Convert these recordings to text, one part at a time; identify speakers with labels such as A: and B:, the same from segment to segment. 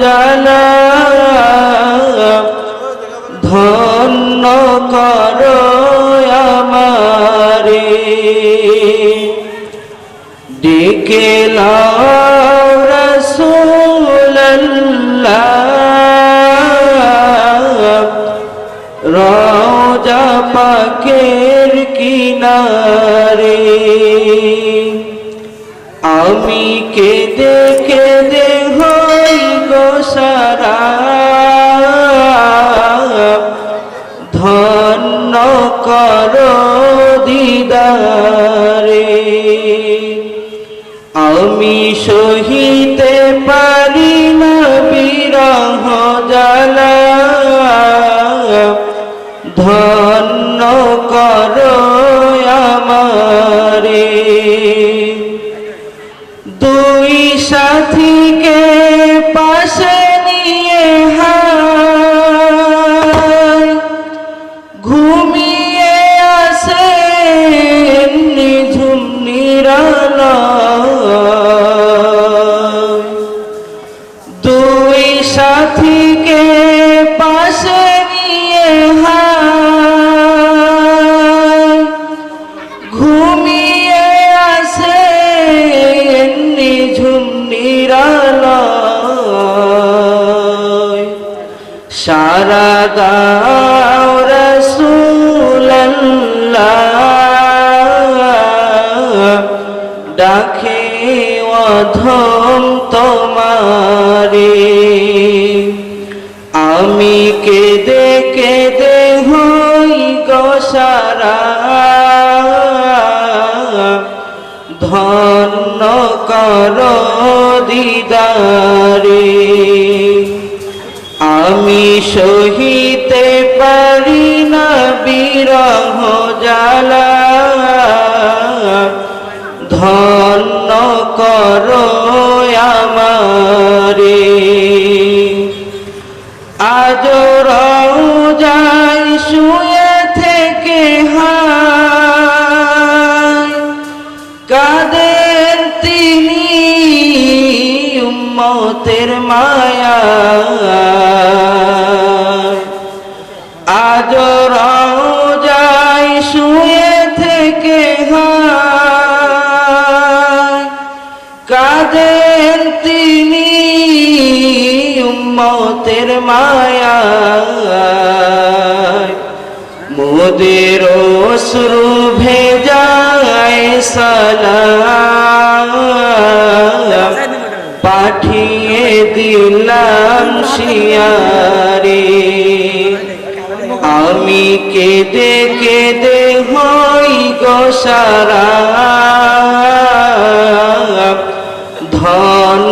A: জালা ধন্য করো আমারে। ডেকে পাকের কিনারে। আমি কেঁদে সহিতে পারি না বিরহ জ্বালা। রসুল্লাহ ডাকে অধম তোমারে। আমি কেঁদে কেঁদে হই গো সারা। ধন্য কর দিদারে। বিরহ জ্বালা ধন্য কর আমারে। আজ যাই শুয়ে থেকে কাদের তিনি উম্মতের মায়া। আজ কাদের তিনি উম্মতের মায়া মোদের অশ্রু ভেজায় সালাম। পাঠিয়ে দিলাম শিয়ারে। আমি কেঁদে কেঁদে হই গো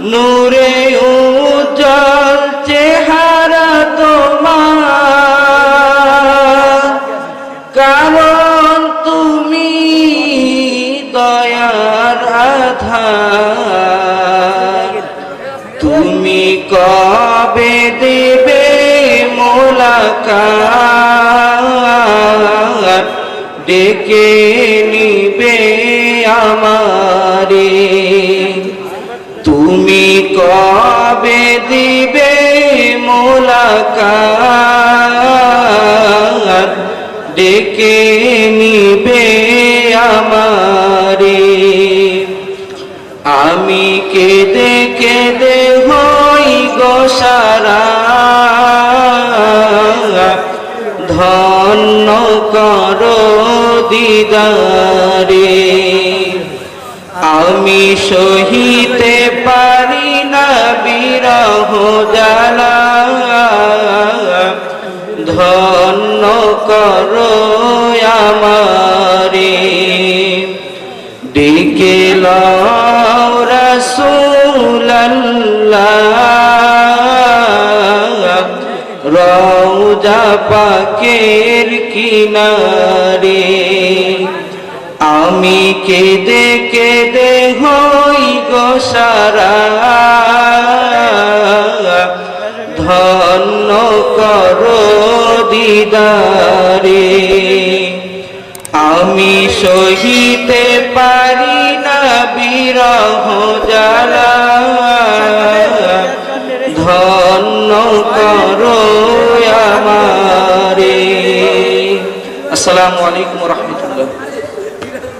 A: নূরে উজ্জ্বল চেহারা তোমার। কারণ তুমি দয়ার আধার। তুমি কবে দেবে মোলাকাত? ডেকে আমারে। তুমি কবে দিবে মোলাকাত? ডেকে নিবে আমারে। আমি কেঁদে কেঁদে হই গো সারা। ধন্য কর দিদারে। আমি সহিতে পারি না বিরহ জ্বালা আমি কেঁদে কেঁদে হই গো সারা। ধন্য করো দিদারে। আমি সহিতে পারি না বিরহ জ্বালা। ধন্য করো আমারে। আসসালামু আলাইকুম